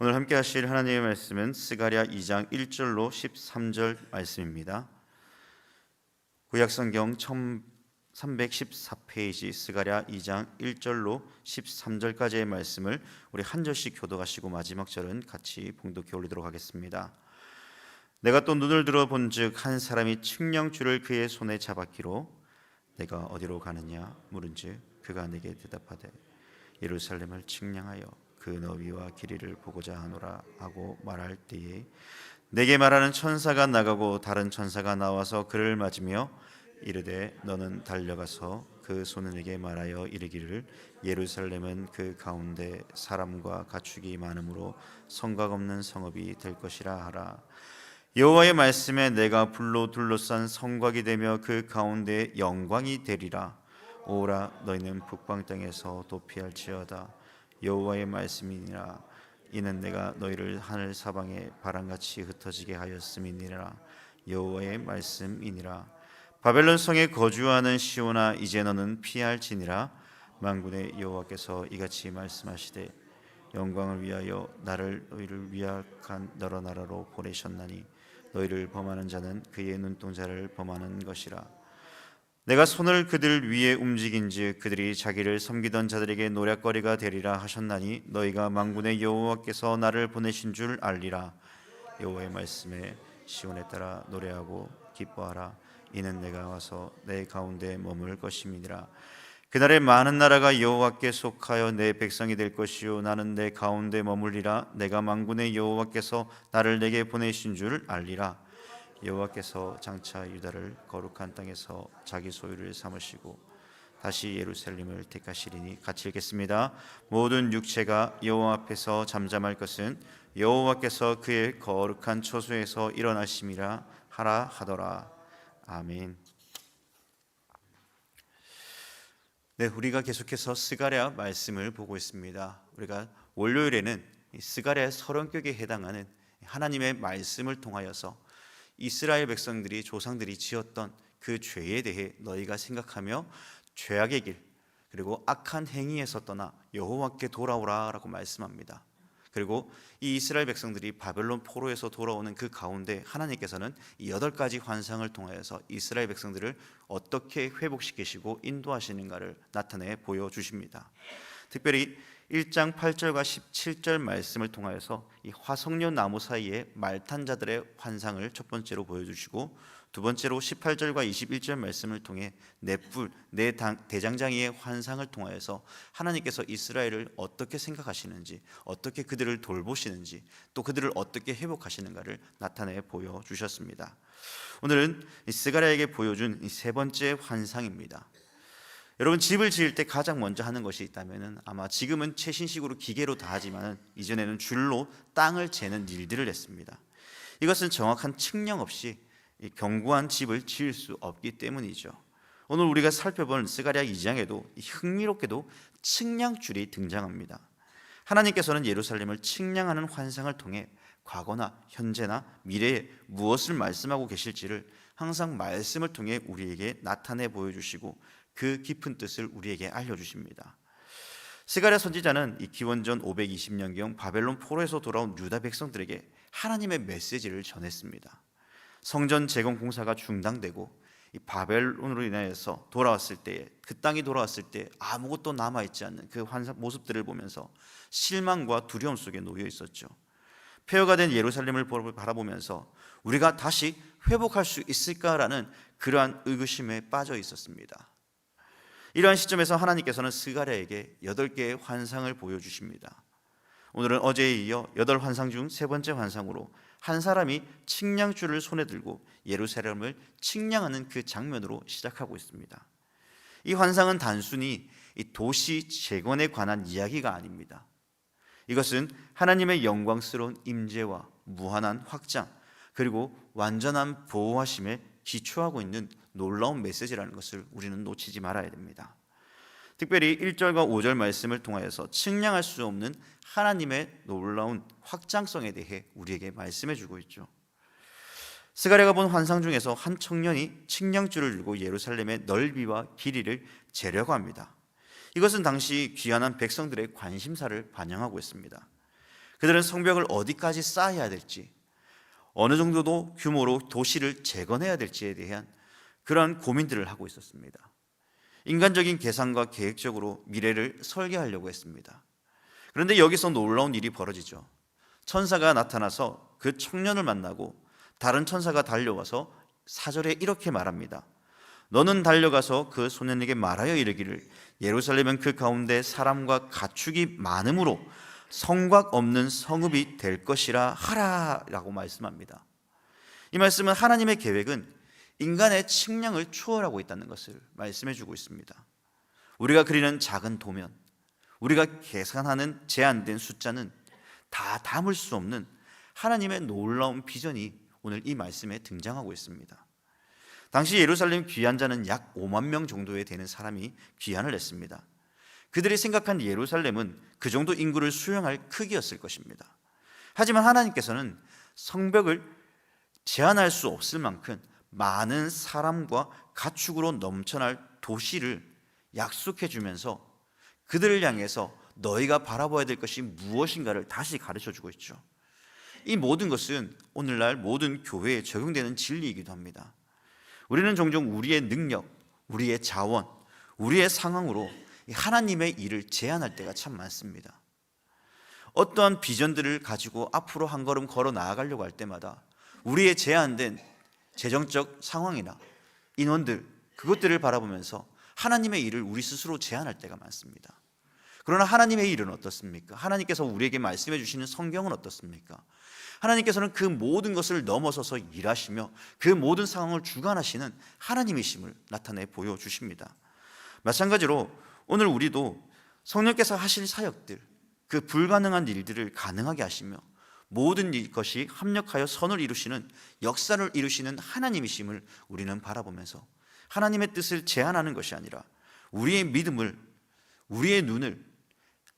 오늘 함께 하실 하나님의 말씀은 스가랴 2장 1절로 13절 말씀입니다. 구약 성경 1314페이지 스가랴 2장 1절로 13절까지의 말씀을 우리 한 절씩 교도하시고 마지막 절은 같이 봉독해 올리도록 하겠습니다. 내가 또 눈을 들어 본즉 한 사람이 측량줄을 그의 손에 잡았기로 내가 어디로 가느냐 물은즉 그가 내게 대답하되 예루살렘을 측량하여 그 너비와 길이를 보고자 하노라 하고 말할 때에 내게 말하는 천사가 나가고 다른 천사가 나와서 그를 맞으며 이르되 너는 달려가서 그 손에게 말하여 이르기를 예루살렘은 그 가운데 사람과 가축이 많으므로 성곽 없는 성읍이 될 것이라 하라. 여호와의 말씀에 내가 불로 둘러싼 성곽이 되며 그 가운데 영광이 되리라. 오라 너희는 북방 땅에서 도피할지어다 여호와의 말씀이니라. 이는 내가 너희를 하늘 사방에 바람같이 흩어지게 하였음이니라. 여호와의 말씀이니라. 바벨론 성에 거주하는 시온아 이제 너는 피할지니라. 만군의 여호와께서 이같이 말씀하시되 영광을 위하여 나를 너희를 위약한 여러 나라로 보내셨나니 너희를 범하는 자는 그의 눈동자를 범하는 것이라 내가 손을 그들 위에 움직인즉 그들이 자기를 섬기던 자들에게 노략거리가 되리라 하셨나니 너희가 만군의 여호와께서 나를 보내신 줄 알리라. 여호와의 말씀에 시온에 따라 노래하고 기뻐하라. 이는 내가 와서 내 가운데 머물 것임이니라. 그날에 많은 나라가 여호와께 속하여 내 백성이 될 것이요 나는 내 가운데 머물리라. 내가 만군의 여호와께서 나를 내게 보내신 줄 알리라 여호와께서 장차 유다를 거룩한 땅에서 자기 소유를 삼으시고 다시 예루살렘을 택하시리니 같이 읽겠습니다. 모든 육체가 여호와 앞에서 잠잠할 것은 여호와께서 그의 거룩한 처소에서 일어나심이라 하라 하더라. 아멘. 네, 우리가 계속해서 스가랴 말씀을 보고 있습니다. 우리가 월요일에는 스가랴 서론격에 해당하는 하나님의 말씀을 통하여서 이스라엘 백성들이 조상들이 지었던 그 죄에 대해 너희가 생각하며 죄악의 길 그리고 악한 행위에서 떠나 여호와께 돌아오라라고 말씀합니다. 그리고 이 이스라엘 백성들이 바벨론 포로에서 돌아오는 그 가운데 하나님께서는 이 여덟 가지 환상을 통하여서 이스라엘 백성들을 어떻게 회복시키시고 인도하시는가를 나타내 보여 주십니다. 특별히 1장 8절과 17절 말씀을 통하여서 이 화석류 나무 사이에 말탄 자들의 환상을 첫 번째로 보여주시고 두 번째로 18절과 21절 말씀을 통해 넷불 네 대장장이의 환상을 통하여서 하나님께서 이스라엘을 어떻게 생각하시는지 어떻게 그들을 돌보시는지 또 그들을 어떻게 회복하시는가를 나타내 보여 주셨습니다. 오늘은 스가랴에게 보여준 세 번째 환상입니다. 여러분 집을 지을 때 가장 먼저 하는 것이 있다면 아마 지금은 최신식으로 기계로 다 하지만 이전에는 줄로 땅을 재는 일들을 했습니다. 이것은 정확한 측량 없이 견고한 집을 지을 수 없기 때문이죠. 오늘 우리가 살펴본 스가랴 2장에도 흥미롭게도 측량줄이 등장합니다. 하나님께서는 예루살렘을 측량하는 환상을 통해 과거나 현재나 미래에 무엇을 말씀하고 계실지를 항상 말씀을 통해 우리에게 나타내 보여주시고 그 깊은 뜻을 우리에게 알려주십니다. 스가랴 선지자는 이 기원전 520년경 바벨론 포로에서 돌아온 유다 백성들에게 하나님의 메시지를 전했습니다. 성전 재건 공사가 중단되고 이 바벨론으로 인하여서 돌아왔을 때그 땅이 돌아왔을 때 아무것도 남아 있지 않는 그 환상 모습들을 보면서 실망과 두려움 속에 놓여 있었죠. 폐허가 된 예루살렘을 바라보면서 우리가 다시 회복할 수 있을까라는 그러한 의구심에 빠져 있었습니다. 이러한 시점에서 하나님께서는 스가랴에게 여덟 개의 환상을 보여주십니다. 오늘은 어제에 이어 여덟 환상 중 세 번째 환상으로 한 사람이 측량줄을 손에 들고 예루살렘을 측량하는 그 장면으로 시작하고 있습니다. 이 환상은 단순히 이 도시 재건에 관한 이야기가 아닙니다. 이것은 하나님의 영광스러운 임재와 무한한 확장 그리고 완전한 보호하심에 기초하고 있는 놀라운 메시지라는 것을 우리는 놓치지 말아야 됩니다. 특별히 1절과 5절 말씀을 통하여서 측량할 수 없는 하나님의 놀라운 확장성에 대해 우리에게 말씀해 주고 있죠. 스가랴가 본 환상 중에서 한 청년이 측량줄을 들고 예루살렘의 넓이와 길이를 재려고 합니다. 이것은 당시 귀환한 백성들의 관심사를 반영하고 있습니다. 그들은 성벽을 어디까지 쌓아야 될지, 어느 정도도 규모로 도시를 재건해야 될지에 대한 그러한 고민들을 하고 있었습니다. 인간적인 계산과 계획적으로 미래를 설계하려고 했습니다. 그런데 여기서 놀라운 일이 벌어지죠. 천사가 나타나서 그 청년을 만나고 다른 천사가 달려와서 사절에 이렇게 말합니다. 너는 달려가서 그 소년에게 말하여 이르기를 예루살렘은 그 가운데 사람과 가축이 많으므로 성곽 없는 성읍이 될 것이라 하라라고 말씀합니다. 이 말씀은 하나님의 계획은 인간의 측량을 초월하고 있다는 것을 말씀해 주고 있습니다. 우리가 그리는 작은 도면, 우리가 계산하는 제한된 숫자는 다 담을 수 없는 하나님의 놀라운 비전이 오늘 이 말씀에 등장하고 있습니다. 당시 예루살렘 귀환자는 약 5만 명 정도에 되는 사람이 귀환을 했습니다. 그들이 생각한 예루살렘은 그 정도 인구를 수용할 크기였을 것입니다. 하지만 하나님께서는 성벽을 제한할 수 없을 만큼 많은 사람과 가축으로 넘쳐날 도시를 약속해 주면서 그들을 향해서 너희가 바라봐야 될 것이 무엇인가를 다시 가르쳐 주고 있죠. 이 모든 것은 오늘날 모든 교회에 적용되는 진리이기도 합니다. 우리는 종종 우리의 능력, 우리의 자원, 우리의 상황으로 하나님의 일을 제한할 때가 참 많습니다. 어떠한 비전들을 가지고 앞으로 한 걸음 걸어 나아가려고 할 때마다 우리의 제한된 재정적 상황이나 인원들 그것들을 바라보면서 하나님의 일을 우리 스스로 제한할 때가 많습니다. 그러나 하나님의 일은 어떻습니까? 하나님께서 우리에게 말씀해 주시는 성경은 어떻습니까? 하나님께서는 그 모든 것을 넘어서서 일하시며 그 모든 상황을 주관하시는 하나님이심을 나타내 보여 주십니다. 마찬가지로 오늘 우리도 성령께서 하실 사역들, 그 불가능한 일들을 가능하게 하시며 모든 것이 합력하여 선을 이루시는 역사를 이루시는 하나님이심을 우리는 바라보면서 하나님의 뜻을 제한하는 것이 아니라 우리의 믿음을 우리의 눈을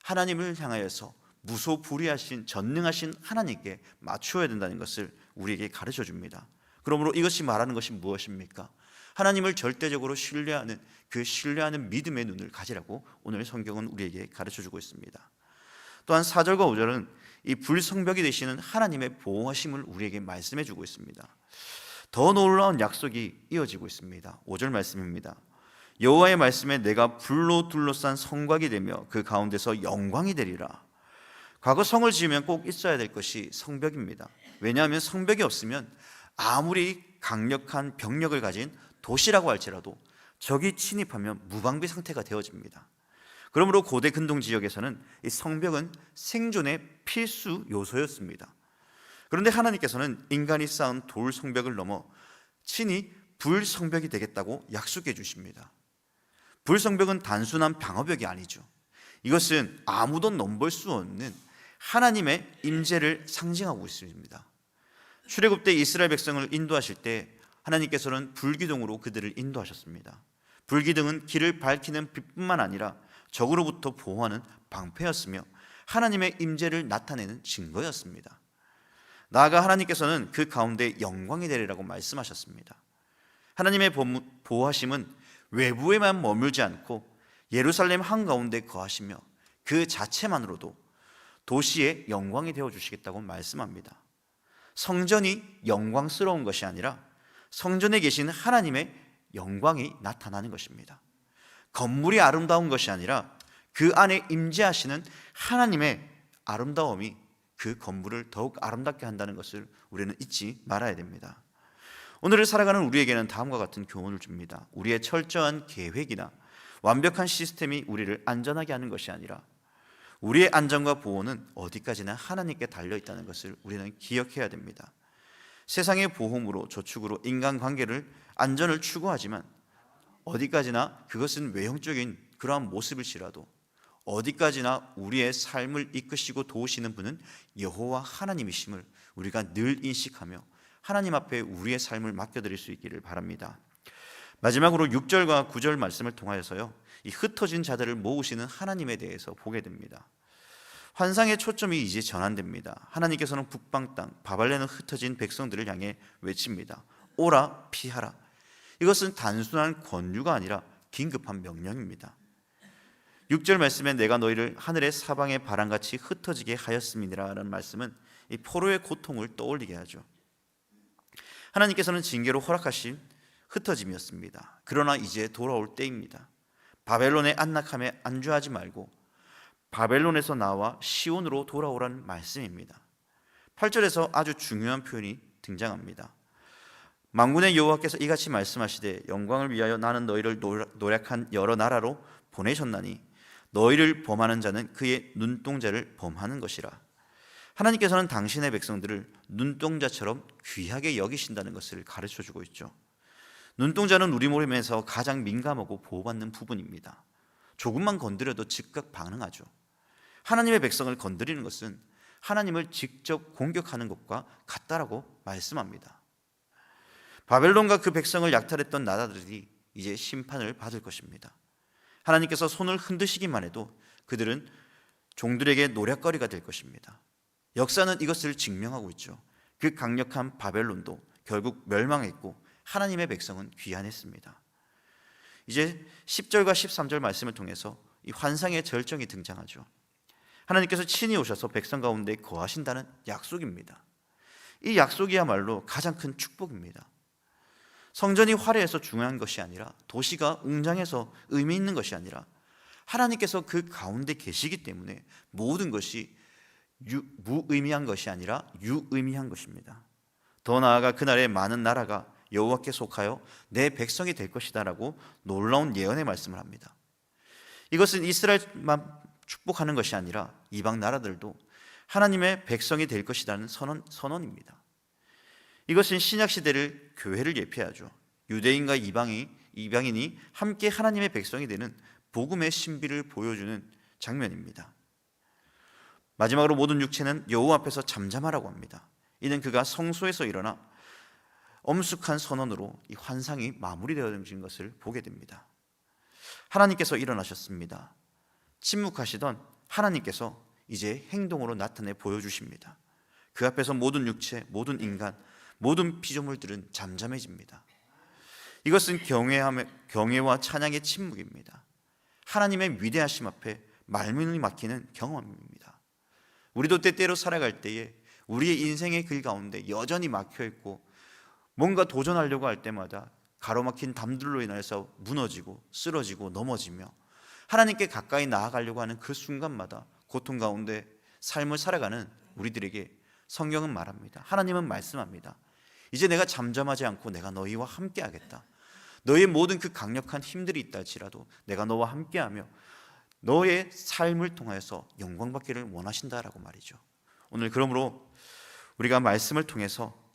하나님을 향하여서 무소불위하신 전능하신 하나님께 맞추어야 된다는 것을 우리에게 가르쳐 줍니다. 그러므로 이것이 말하는 것이 무엇입니까? 하나님을 절대적으로 신뢰하는 그 신뢰하는 믿음의 눈을 가지라고 오늘 성경은 우리에게 가르쳐 주고 있습니다. 또한 4절과 5절은 이 불성벽이 되시는 하나님의 보호하심을 우리에게 말씀해 주고 있습니다. 더 놀라운 약속이 이어지고 있습니다. 5절 말씀입니다. 여호와의 말씀에 내가 불로 둘러싼 성곽이 되며 그 가운데서 영광이 되리라. 과거 성을 지으면 꼭 있어야 될 것이 성벽입니다. 왜냐하면 성벽이 없으면 아무리 강력한 병력을 가진 도시라고 할지라도 적이 침입하면 무방비 상태가 되어집니다. 그러므로 고대 근동 지역에서는 이 성벽은 생존의 필수 요소였습니다. 그런데 하나님께서는 인간이 쌓은 돌 성벽을 넘어 친히 불 성벽이 되겠다고 약속해 주십니다. 불 성벽은 단순한 방어벽이 아니죠. 이것은 아무도 넘볼 수 없는 하나님의 임재를 상징하고 있습니다. 출애굽 때 이스라엘 백성을 인도하실 때 하나님께서는 불기둥으로 그들을 인도하셨습니다. 불기둥은 길을 밝히는 빛뿐만 아니라 적으로부터 보호하는 방패였으며 하나님의 임재를 나타내는 증거였습니다. 나아가 하나님께서는 그 가운데 영광이 되리라고 말씀하셨습니다. 하나님의 보호하심은 외부에만 머물지 않고 예루살렘 한가운데 거하시며 그 자체만으로도 도시의 영광이 되어 주시겠다고 말씀합니다. 성전이 영광스러운 것이 아니라 성전에 계신 하나님의 영광이 나타나는 것입니다. 건물이 아름다운 것이 아니라 그 안에 임재하시는 하나님의 아름다움이 그 건물을 더욱 아름답게 한다는 것을 우리는 잊지 말아야 됩니다. 오늘을 살아가는 우리에게는 다음과 같은 교훈을 줍니다. 우리의 철저한 계획이나 완벽한 시스템이 우리를 안전하게 하는 것이 아니라 우리의 안전과 보호는 어디까지나 하나님께 달려 있다는 것을 우리는 기억해야 됩니다. 세상의 보험으로 저축으로 인간 관계를 안전을 추구하지만 어디까지나 그것은 외형적인 그러한 모습일지라도 어디까지나 우리의 삶을 이끄시고 도우시는 분은 여호와 하나님이심을 우리가 늘 인식하며 하나님 앞에 우리의 삶을 맡겨드릴 수 있기를 바랍니다. 마지막으로 6절과 9절 말씀을 통하여서요. 이 흩어진 자들을 모으시는 하나님에 대해서 보게 됩니다. 환상의 초점이 이제 전환됩니다. 하나님께서는 북방 땅 바발레는 흩어진 백성들을 향해 외칩니다. 오라 피하라. 이것은 단순한 권유가 아니라 긴급한 명령입니다. 6절 말씀에 내가 너희를 하늘의 사방의 바람같이 흩어지게 하였음이니라라는 말씀은 이 포로의 고통을 떠올리게 하죠. 하나님께서는 징계로 허락하신 흩어짐이었습니다. 그러나 이제 돌아올 때입니다. 바벨론의 안락함에 안주하지 말고 바벨론에서 나와 시온으로 돌아오라는 말씀입니다. 8절에서 아주 중요한 표현이 등장합니다. 만군의 여호와께서 이같이 말씀하시되 영광을 위하여 나는 너희를 노력한 여러 나라로 보내셨나니 너희를 범하는 자는 그의 눈동자를 범하는 것이라. 하나님께서는 당신의 백성들을 눈동자처럼 귀하게 여기신다는 것을 가르쳐 주고 있죠. 눈동자는 우리 몸에서 가장 민감하고 보호받는 부분입니다. 조금만 건드려도 즉각 반응하죠. 하나님의 백성을 건드리는 것은 하나님을 직접 공격하는 것과 같다라고 말씀합니다. 바벨론과 그 백성을 약탈했던 나라들이 이제 심판을 받을 것입니다. 하나님께서 손을 흔드시기만 해도 그들은 종들에게 노략거리가 될 것입니다. 역사는 이것을 증명하고 있죠. 그 강력한 바벨론도 결국 멸망했고 하나님의 백성은 귀환했습니다. 이제 10절과 13절 말씀을 통해서 이 환상의 절정이 등장하죠. 하나님께서 친히 오셔서 백성 가운데 거하신다는 약속입니다. 이 약속이야말로 가장 큰 축복입니다. 성전이 화려해서 중요한 것이 아니라 도시가 웅장해서 의미 있는 것이 아니라 하나님께서 그 가운데 계시기 때문에 모든 것이 유, 무의미한 것이 아니라 유의미한 것입니다. 더 나아가 그날에 많은 나라가 여호와께 속하여 내 백성이 될 것이다라고 놀라운 예언의 말씀을 합니다. 이것은 이스라엘만 축복하는 것이 아니라 이방 나라들도 하나님의 백성이 될 것이라는 선언, 선언입니다. 이것은 신약 시대를 교회를 예표하죠. 유대인과 이방이 이방인이 함께 하나님의 백성이 되는 복음의 신비를 보여주는 장면입니다. 마지막으로 모든 육체는 여호와 앞에서 잠잠하라고 합니다. 이는 그가 성소에서 일어나 엄숙한 선언으로 이 환상이 마무리되어진 것을 보게 됩니다. 하나님께서 일어나셨습니다. 침묵하시던 하나님께서 이제 행동으로 나타내 보여주십니다. 그 앞에서 모든 육체, 모든 인간, 모든 피조물들은 잠잠해집니다. 이것은 경외함의, 경외와 찬양의 침묵입니다. 하나님의 위대하심 앞에 말문이 막히는 경험입니다. 우리도 때때로 살아갈 때에 우리의 인생의 길 가운데 여전히 막혀 있고 뭔가 도전하려고 할 때마다 가로막힌 담들로 인해서 무너지고 쓰러지고 넘어지며 하나님께 가까이 나아가려고 하는 그 순간마다 고통 가운데 삶을 살아가는 우리들에게 성경은 말합니다. 하나님은 말씀합니다. 이제 내가 잠잠하지 않고 내가 너희와 함께 하겠다. 너의 모든 그 강력한 힘들이 있다 할지라도 내가 너와 함께하며 너의 삶을 통하여서 영광 받기를 원하신다라고 말이죠. 오늘 그러므로 우리가 말씀을 통해서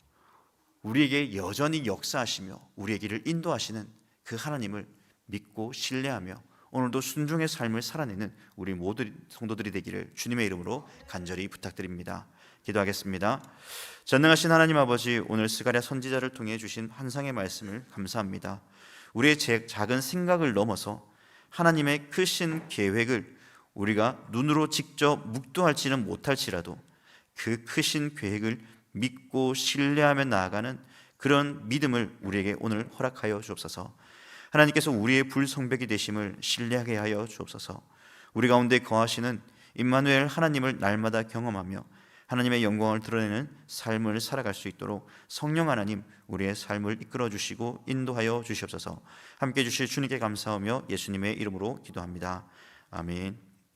우리에게 여전히 역사하시며 우리의 길을 인도하시는 그 하나님을 믿고 신뢰하며 오늘도 순종의 삶을 살아내는 우리 모든 성도들이 되기를 주님의 이름으로 간절히 부탁드립니다. 기도하겠습니다. 전능하신 하나님 아버지 오늘 스가랴 선지자를 통해 주신 환상의 말씀을 감사합니다. 우리의 작은 생각을 넘어서 하나님의 크신 계획을 우리가 눈으로 직접 묵도할지는 못할지라도 그 크신 계획을 믿고 신뢰하며 나아가는 그런 믿음을 우리에게 오늘 허락하여 주옵소서. 하나님께서 우리의 불성백이 되심을 신뢰하게 하여 주옵소서. 우리 가운데 거하시는 임마누엘 하나님을 날마다 경험하며 하나님의 영광을 드러내는 삶을 살아갈 수 있도록 성령 하나님 우리의 삶을 이끌어 주시고 인도하여 주시옵소서. 함께 주실 주님께 감사하며 예수님의 이름으로 기도합니다. 아멘.